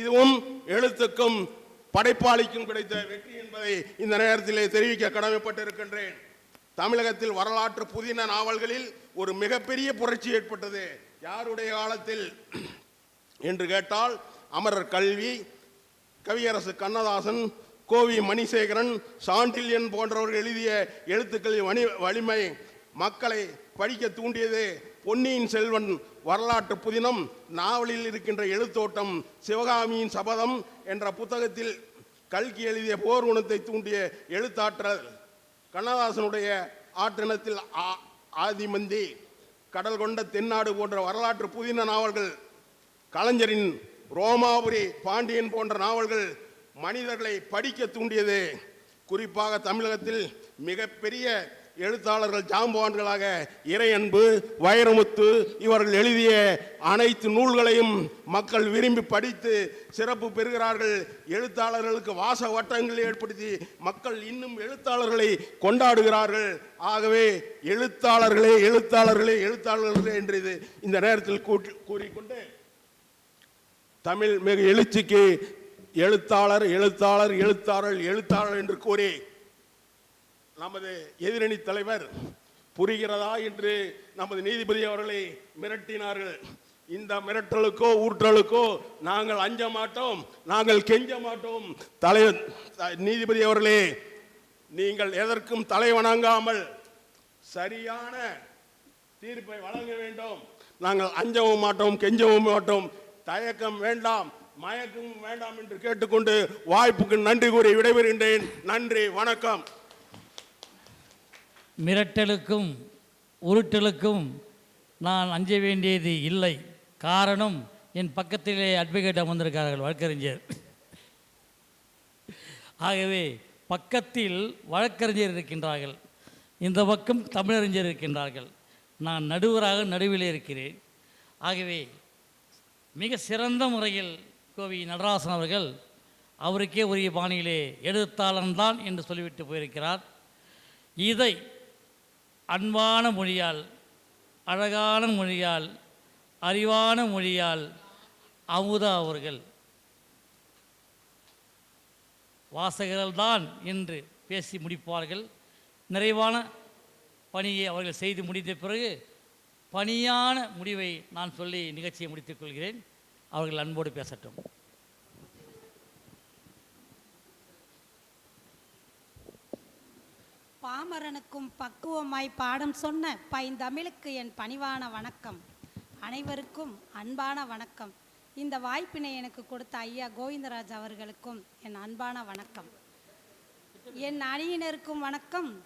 இதுவும் எழுத்துக்கும் படைப்பாளிக்கும் கிடைத்த வெற்றி என்பதை இந்த நேரத்திலே தெரிவிக்க கடமைப்பட்டிருக்கின்றேன். தமிழகத்தில் வரலாற்று புதின நாவல்களில் ஒரு மிகப்பெரிய புரட்சி ஏற்பட்டது. யாருடைய காலத்தில்? என்று கேட்டால் அமரர் கல்வி கவியரசு கண்ணதாசன் கோவி மணிசேகரன் சாண்டில்யன் போன்றவர்கள் எழுதிய எழுத்துக்களின் வனி வலிமை மக்களை படிக்க தூண்டியது பொன்னியின் செல்வன் வரலாற்று புதினம் நாவலில் இருக்கின்ற எழுத்தோட்டம் சிவகாமியின் சபதம் என்ற புத்தகத்தில் கல்கி எழுதிய போர் குணத்தை தூண்டிய எழுத்தாற்றல் கண்ணதாசனுடைய ஆற்றினத்தில் ஆ- ஆதிமந்தி கடல் கொண்ட தென்னாடு போன்ற வரலாற்று புதின நாவல்கள் கலைஞரின் ரோமாபுரி பாண்டியன் போன்ற நாவல்கள் மனிதர்களை படிக்க தூண்டியது. குறிப்பாக தமிழகத்தில் மிகப்பெரிய எழுத்தாளர்கள் ஜாம்பவான்களாக இறையன்பு வைரமுத்து இவர்கள் எழுதிய அனைத்து நூல்களையும் மக்கள் விரும்பி படித்து சிறப்பு பெறுகிறார்கள். எழுத்தாளர்களுக்கு வாச வட்டங்களை ஏற்படுத்தி மக்கள் இன்னும் எழுத்தாளர்களை கொண்டாடுகிறார்கள். ஆகவே எழுத்தாளர்களே எழுத்தாளர்களே எழுத்தாளர்களே என்று இது இந்த நேரத்தில் கூட்டி கூறிக்கொண்டு தமிழ் மிக எழுச்சிக்கு எழுத்தாளர் எழுத்தாளர் எழுத்தாளர் எழுத்தாளர் என்று கூறி நமது எதிரணி தலைவர் புரிகிறதா என்று நமது நீதிபதி அவர்களை மிரட்டினார்கள். இந்த மிரட்டலுக்கோ ஊற்றலுக்கோ நாங்கள் அஞ்ச மாட்டோம் நாங்கள் கெஞ்ச மாட்டோம். தலைவர் த- நீதிபதி அவர்களே நீங்கள் எதற்கும் தலை வணங்காமல் சரியான தீர்ப்பை வழங்க வேண்டும். நாங்கள் அஞ்சவும் மாட்டோம் கெஞ்சவும் மாட்டோம். தயக்கம் வேண்டாம் மயக்கம் வேண்டாம் என்று கேட்டுக்கொண்டு வாய்ப்புக்கு நன்றி கூறி விடைபெறுகின்றேன். நன்றி வணக்கம். மிரட்டலுக்கும் உருட்டலுக்கும் நான் அஞ்ச வேண்டியது இல்லை. காரணம் என் பக்கத்திலே அட்வொகேட் அமர்ந்திருக்கிறார்கள் வழக்கறிஞர். ஆகவே பக்கத்தில் வழக்கறிஞர் இருக்கின்றார்கள். இந்த பக்கம் தமிழறிஞர் இருக்கின்றார்கள். நான் நடுவராக நடுவில் இருக்கிறேன். ஆகவே மிக சிறந்த முறையில் கோவி நடராசன் அவர்கள் அவருக்கே உரிய பாணியிலே எழுத்தாளன்தான் என்று சொல்லிவிட்டு போயிருக்கிறார். இதை அன்பான மொழியால் அழகான மொழியால் அறிவான மொழியால் அமுதா அவர்கள். வாசகர்கள்தான் என்று பேசி முடிப்பார்கள். நிறைவான பணியை அவர்கள் செய்து முடித்த பிறகு பணியான முடிவை நான் சொல்லி நிகழ்ச்சியை முடித்துக் கொள்கிறேன். அவர்கள் அன்போடு பேசட்டும். பாமரனுக்கும் பக்குவமாய் பாடம் சொன்ன பைந்தமிழுக்கு என் பணிவான வணக்கம். அனைவருக்கும் அன்பான வணக்கம். இந்த வாய்ப்பினை எனக்கு கொடுத்த ஐயா கோவிந்தராஜ் அவர்களுக்கும் என் அன்பான வணக்கம். என் அணியினருக்கும் வணக்கம்.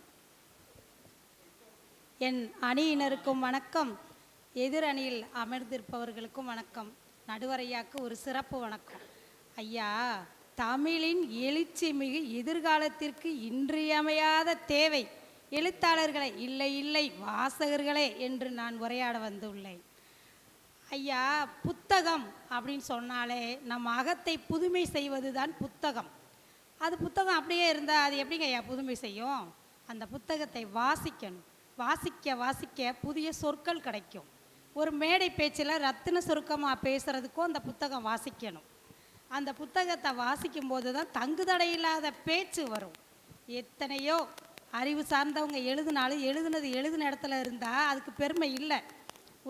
என் அணியினருக்கும் வணக்கம். எதிர் அணியில் அமர்ந்திருப்பவர்களுக்கும் வணக்கம். நடுவரையாக்கு ஒரு சிறப்பு வணக்கம். ஐயா தமிழின் எழுச்சி மிகு எதிர்காலத்திற்கு இன்றியமையாத தேவை. எழுத்தாளர்களை இல்லை இல்லை வாசகர்களே என்று நான் உரையாட வந்துள்ளேன். ஐயா புத்தகம் அப்படின்னு சொன்னாலே நம் அகத்தை புதுமை செய்வது தான் புத்தகம். அது புத்தகம் அப்படியே இருந்தால் அது எப்படிங்க ஐயா புதுமை செய்யும்? அந்த புத்தகத்தை வாசிக்கணும். வாசிக்க வாசிக்க புதிய சொற்கள் கிடைக்கும். ஒரு மேடை பேச்சில் ரத்தின சுருக்கமாக பேசுகிறதுக்கும் அந்த புத்தகம் வாசிக்கணும். அந்த புத்தகத்தை வாசிக்கும் போது தான் தங்குதடையில்லாத பேச்சு வரும். எத்தனையோ அறிவு சார்ந்தவங்க எழுதினாலும் எழுதுனது எழுதின இடத்துல இருந்தால் அதுக்கு பெருமை இல்லை.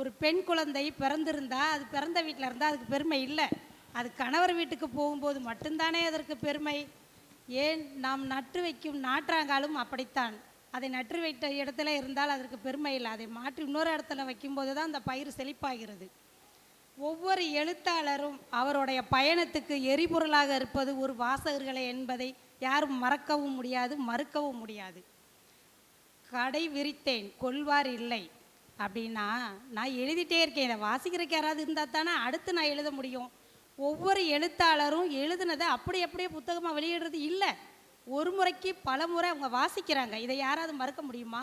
ஒரு பெண் குழந்தை பிறந்திருந்தா அது பிறந்த வீட்டில் இருந்தால் அதுக்கு பெருமை இல்லை. அது கணவர் வீட்டுக்கு போகும்போது மட்டும்தானே அதற்கு பெருமை? ஏன் நாம் நட்டு வைக்கும் நாற்றாங்காலும் அப்படித்தான். அதை நட்டு வைத்த இடத்துல இருந்தால் அதற்கு பெருமை இல்லை. அதை மாற்றி இன்னொரு இடத்துல வைக்கும்போது தான் அந்த பயிர் செழிப்பாகிறது. ஒவ்வொரு எழுத்தாளரும் அவருடைய பயணத்துக்கு எரிபொருளாக இருப்பது ஒரு வாசகர்களே என்பதை யாரும் மறக்கவும் முடியாது மறுக்கவும் முடியாது. கடை விரித்தேன் கொள்வார் இல்லை அப்படின்னா நான் எழுதிட்டே இருக்கேன். இதை வாசிக்கிறக்கு யாராவது இருந்தால் தானே அடுத்து நான் எழுத முடியும். ஒவ்வொரு எழுத்தாளரும் எழுதுனதை அப்படி அப்படியே புத்தகமாக வெளியிடுறது இல்லை. ஒரு முறைக்கு பல முறை அவங்க வாசிக்கிறாங்க. இதை யாராவது மறுக்க முடியுமா?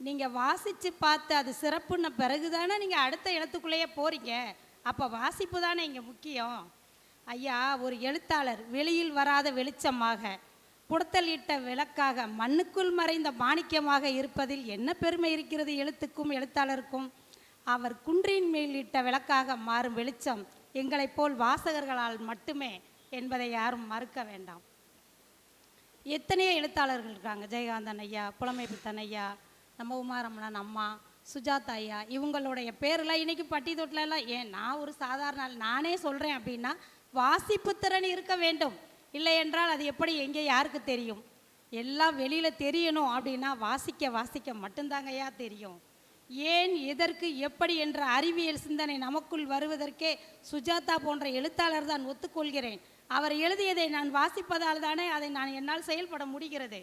நீங்கள் வாசித்து பார்த்து அது சிறப்புன்ன பிறகு தானே நீங்கள் அடுத்த இடத்துக்குள்ளேயே போகிறீங்க அப்போ வாசிப்பு தானே இங்கே முக்கியம். ஐயா ஒரு எழுத்தாளர் வெளியில் வராத வெளிச்சமாக புடத்தலிட்ட விளக்காக மண்ணுக்குள் மறைந்த மாணிக்கமாக இருப்பதில் என்ன பெருமை இருக்கிறது எழுத்துக்கும் எழுத்தாளருக்கும்? அவர் குன்றின் மேல் இட்ட விளக்காக மாறும் வெளிச்சம் எங்களைப் போல் வாசகர்களால் மட்டுமே என்பதை யாரும் மறுக்க வேண்டாம். எத்தனையோ எழுத்தாளர்கள் இருக்காங்க. ஜெயகாந்தன் ஐயா புலமைப்பித்தன் ஐயா நம்ம உமாரமணன் அம்மா சுஜாதா ஐயா இவங்களுடைய பேரெல்லாம் இன்றைக்கி பட்டி ஏன் நான் ஒரு சாதாரண நானே சொல்கிறேன் அப்படின்னா வாசிப்பு திறன் இருக்க வேண்டும். இல்லை என்றால் அது எப்படி எங்கே யாருக்கு தெரியும்? எல்லாம் வெளியில் தெரியணும் அப்படின்னா வாசிக்க வாசிக்க மட்டும்தாங்க ஐயா தெரியும். ஏன் எதற்கு எப்படி என்ற அறிவியல் சிந்தனை நமக்குள் வருவதற்கே சுஜாதா போன்ற எழுத்தாளர் தான் ஒத்துக்கொள்கிறேன். அவர் எழுதியதை நான் வாசிப்பதால் தானே அதை நான் என்னால் செயல்பட முடிகிறது.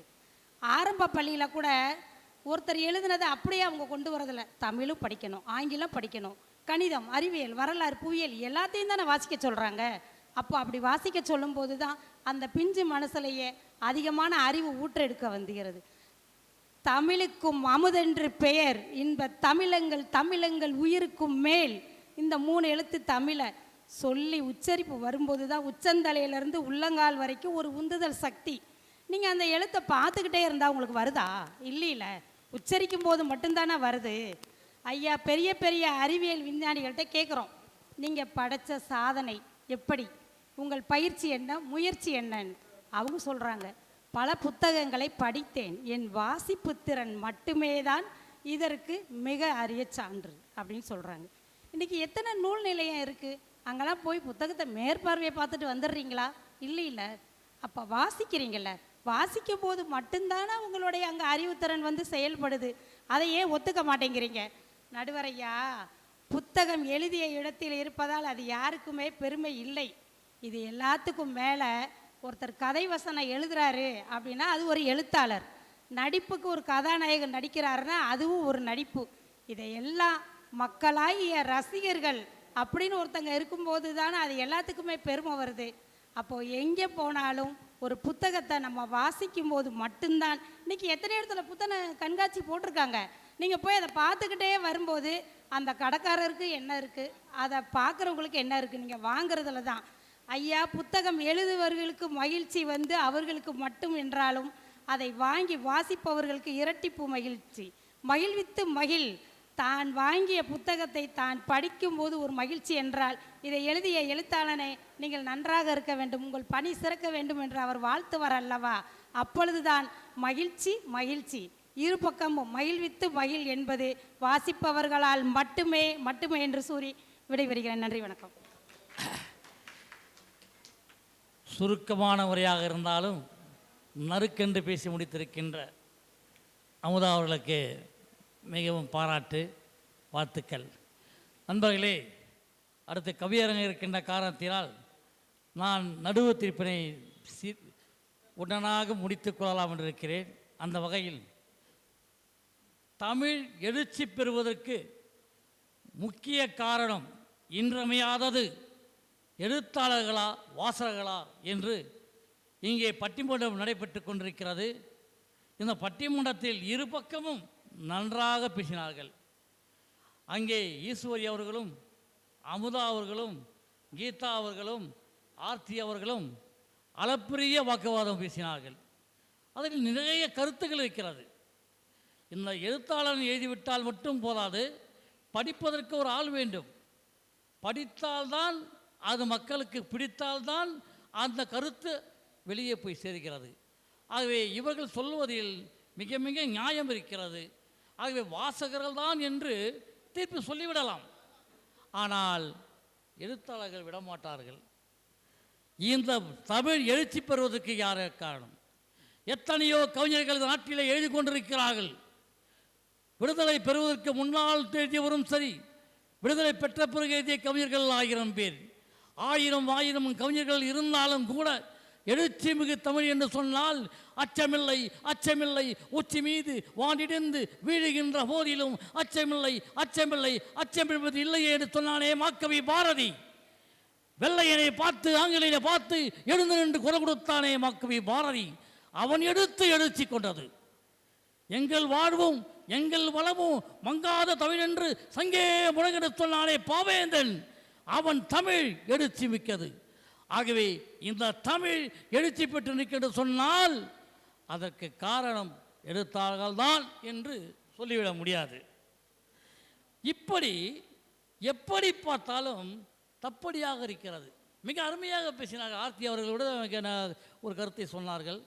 ஆரம்ப பள்ளியில் கூட ஒருத்தர் எழுதினதை அப்படியே அவங்க கொண்டு வரதில்ல தமிழும் படிக்கணும் ஆங்கிலம் படிக்கணும் கணிதம் அறிவியல் வரலாறு புவியியல் எல்லாத்தையும் தானே வாசிக்க சொல்கிறாங்க அப்போ அப்படி வாசிக்க சொல்லும்போது தான் அந்த பிஞ்சு மனசுலையே அதிகமான அறிவு ஊற்றெடுக்க வந்துகிறது. தமிழுக்கும் அமுதென்று பெயர் இன்ப தமிழங்கள் தமிழங்கள் உயிருக்கும் மேல். இந்த மூணு எழுத்து தமிழை சொல்லி உச்சரிப்பு வரும்போது தான் உச்சந்தலையிலேருந்து உள்ளங்கால் வரைக்கும் ஒரு உந்துதல் சக்தி. நீங்கள் அந்த எழுத்தை பார்த்துக்கிட்டே இருந்தால் உங்களுக்கு வருதா? இல்லையில. உச்சரிக்கும் போது மட்டும்தானே வருது. ஐயா பெரிய பெரிய அறிவியல் விஞ்ஞானிகள்கிட்ட கேட்குறோம் நீங்கள் படைச்ச சாதனை எப்படி? உங்கள் பயிற்சி என்ன? முயற்சி என்னன்னு. அவங்க சொல்கிறாங்க பல புத்தகங்களை படித்தேன். என் வாசிப்பு திறன் மட்டுமே தான் இதற்கு மிக அரிய சான்று அப்படின்னு சொல்கிறாங்க இன்றைக்கி எத்தனை நூல் நிலையம் இருக்குது அங்கெல்லாம் போய் புத்தகத்தை மேற்பார்வையை பார்த்துட்டு வந்துடுறீங்களா? இல்லை இல்லை அப்போ வாசிக்கிறீங்கள வாசிக்கும் போது மட்டும்தானே உங்களுடைய அங்கே அறிவுத்திறன் வந்து செயல்படுது. அதை ஏன் ஒத்துக்க மாட்டேங்கிறீங்க. நடுவரையா புத்தகம் எழுதிய இடத்தில் இருப்பதால் அது யாருக்குமே பெருமை இல்லை. இது எல்லாத்துக்கும் மேலே ஒருத்தர் கதை வசனம் எழுதுறாரு அப்படின்னா அது ஒரு எழுத்தாளர். நடிப்புக்கு ஒரு கதாநாயகன் நடிக்கிறாருன்னா அதுவும் ஒரு நடிப்பு. இதையெல்லாம் மக்களாகிய ரசிகர்கள் அப்படின்னு ஒருத்தங்க இருக்கும்போது தானே அது எல்லாத்துக்குமே பெருமை வருது. அப்போது எங்கே போனாலும் ஒரு புத்தகத்தை நம்ம வாசிக்கும் போது மட்டும்தான். இன்னைக்கு எத்தனை இடத்துல புத்தக கண்காட்சி போட்டிருக்காங்க? நீங்கள் போய் அதை பார்த்துக்கிட்டே வரும்போது அந்த கடைக்காரருக்கு என்ன இருக்குது அதை பார்க்குறவங்களுக்கு என்ன இருக்குது நீங்கள் வாங்குறதுல தான். ஐயா புத்தகம் எழுதுபவர்களுக்கு மகிழ்ச்சி வந்து அவர்களுக்கு மட்டும் என்றாலும் அதை வாங்கி வாசிப்பவர்களுக்கு இரட்டிப்பு மகிழ்ச்சி. மகிழ்வித்து மகிழ். தான் வாங்கிய புத்தகத்தை தான் படிக்கும்போது ஒரு மகிழ்ச்சி என்றால் இதை எழுதிய எழுத்தாளனை நீங்கள் நன்றாக இருக்க வேண்டும் உங்கள் பணி சிறக்க வேண்டும் என்று அவர் வாழ்த்துவார் அல்லவா? அப்பொழுதுதான் மகிழ்ச்சி மகிழ்ச்சி. இரு பக்கமும் மகிழ்வித்து மகிழ் என்பது வாசிப்பவர்களால் மட்டுமே மட்டுமே என்று சூறி விடைபெறுகிறேன். நன்றி வணக்கம். சுருக்கமான உரையாக இருந்தாலும் நறுக்கென்று பேசி முடித்திருக்கின்ற அமுதா அவர்களுக்கு மிகவும் பாராட்டு வாழ்த்துக்கள். நண்பர்களே அடுத்து கவியரங்க இருக்கின்ற காரணத்தினால் நான் நடுவு தீர்ப்பினை சி உடனாக முடித்துக் கொள்ளலாம் என்று இருக்கிறேன் அந்த வகையில் தமிழ் எழுச்சி பெறுவதற்கு முக்கிய காரணம் இன்றமையாதது எழுத்தாளர்களா வாசகர்களா என்று இங்கே பட்டிமன்றம் நடைபெற்று கொண்டிருக்கிறது. இந்த பட்டிமன்றத்தில் இரு பக்கமும் நன்றாக பேசினார்கள். அங்கே ஈஸ்வரி அவர்களும் அமுதா அவர்களும் கீதா அவர்களும் ஆர்த்தி அவர்களும் அளப்பரிய வாக்குவாதம் பேசினார்கள். அதில் நிறைய கருத்துக்கள் இருக்கிறது. இந்த எழுத்தாளன் எழுதிவிட்டால் மட்டும் போதாது படிப்பதற்கு ஒரு ஆள் வேண்டும். படித்தால்தான் அது மக்களுக்கு பிடித்தால்தான் அந்த கருத்து வெளியே போய் சேர்கிறது. ஆகவே இவர்கள் சொல்வதில் மிக மிக நியாயம் இருக்கிறது. ஆகவே வாசகர்கள் தான் என்று தீர்ப்பு சொல்லிவிடலாம். ஆனால் எழுத்தாளர்கள் விடமாட்டார்கள். இந்த தமிழ் எழுச்சி பெறுவதற்கு யார் காரணம்? எத்தனையோ கவிஞர்கள் இந்த நாட்டிலே எழுதி கொண்டிருக்கிறார்கள். விடுதலை பெறுவதற்கு முன்னால் எழுதியவரும் சரி விடுதலை பெற்ற பிறகு எழுதிய கவிஞர்கள் ஆயிரம் பேர். ஆயிரம் ஆயிரம் கவிஞர்கள் இருந்தாலும் கூட எழுச்சி மிகு தமிழ் என்று சொன்னால் அச்சமில்லை அச்சமில்லை. உச்சி மீது வாண்டிடிந்து வீழுகின்ற போதிலும் அச்சமில்லை அச்சமில்லை அச்சமென்பது இல்லையே என்று சொன்னானே மாக்கவி பாரதி. வெள்ளையனை பார்த்து ஆங்கிலேயனை பார்த்து எழுந்து நின்று குரல் கொடுத்தானே மாக்கவி பாரதி. அவன் எடுத்து எழுச்சி கொண்டது. எங்கள் வாழ்வும் எங்கள் வளமும் மங்காத தமிழ் என்று சங்கே முழங்கிட சொன்னானே பாவேந்தன். அவன் தமிழ் எழுச்சி மிக்கது. ஆகவே இந்த தமிழ் எழுச்சி பெற்று நிற்கின்ற சொன்னால் அதற்கு காரணம் எழுத்தாளர்கள் தான் என்று சொல்லிவிட முடியாது. இப்படி எப்படி பார்த்தாலும் தப்படியாக இருக்கிறது. மிக அருமையாக பேசினார்கள். ஆர்த்தி அவர்களோடு ஒரு கருத்தை சொன்னார்கள்.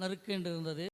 நறுக்கென்று இருந்தது.